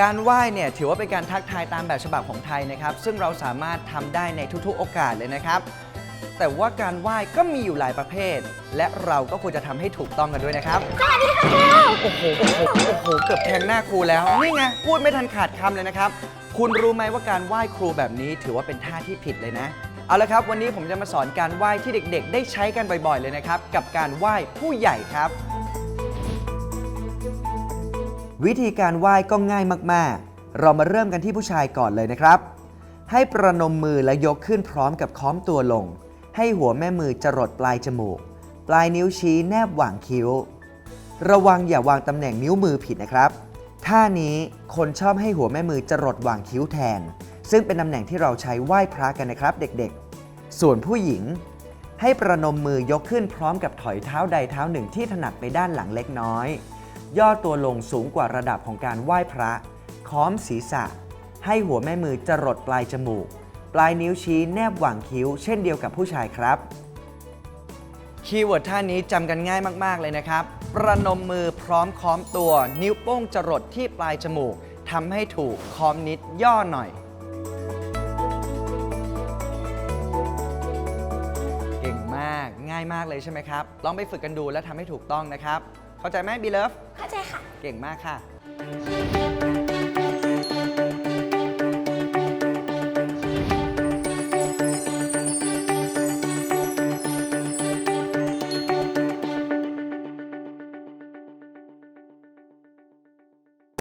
การไหว้เนี่ยถือว่าเป็นการทักทายตามแบบฉบับของไทยนะครับ ซึ่งเราสามารถทำได้ในทุกๆ โอกาสเลยนะครับ แต่ว่าการไหว้ก็มีอยู่หลายประเภท และเราก็ควรจะทำให้ถูกต้องกันด้วยนะครับ สวัสดีค่ะครูโอ้โห โอ้โห โอ้โห เกือบแทงหน้าครูแล้ว นี่ไง พูดไม่ทันขาดคำเลยนะครับ คุณรู้ไหมว่าการไหว้ครูแบบนี้ถือว่าเป็นท่าที่ผิดเลยนะ เอาละครับ วันนี้ผมจะมาสอนการไหว้ที่เด็กๆ ได้ใช้กันบ่อยๆ เลยนะครับ กับการไหว้ผู้ใหญ่ครับ วิธีการไหว้ก็ง่ายมากๆ เรามาเริ่มกันที่ผู้ชายก่อนเลยนะครับ ให้ประนมมือและยกขึ้นพร้อมกับค้อมตัวลง ให้หัวแม่มือจรดปลายจมูก ปลายนิ้วชี้แนบหว่างคิ้ว ระวังอย่าวางตำแหน่งนิ้วมือผิดนะครับท่านี้คนชอบให้หัวแม่มือจรดหว่างคิ้วแทน ซึ่งเป็นตำแหน่งที่เราใช้ไหว้พระกันนะครับเด็กๆ ส่วนผู้หญิง ให้ประนมมือยกขึ้นพร้อมกับถอยเท้าใดเท้าหนึ่งที่ถนัดไปด้านหลังเล็กน้อย ย่อตัวลงสูงกว่าระดับของการไหว้พระ ค้อมศีรษะ ให้หัวแม่มือจรดปลายจมูก ปลายนิ้วชี้แนบหว่างคิ้ว เช่นเดียวกับผู้ชายครับ คีย์เวิร์ดท่านี้จำกันง่ายมาก ๆ เลยนะครับ ประนมมือพร้อมค้อมตัว นิ้วโป้งจรดที่ปลายจมูกทำให้ถูกค้อมนิดย่อหน่อย เก่งมากง่ายมากเลยใช่ไหมครับ ลองไปฝึกกันดูและทำให้ถูกต้องนะครับ เข้าใจไหมบีเลิฟเข้าใจค่ะ เก่งมากค่ะ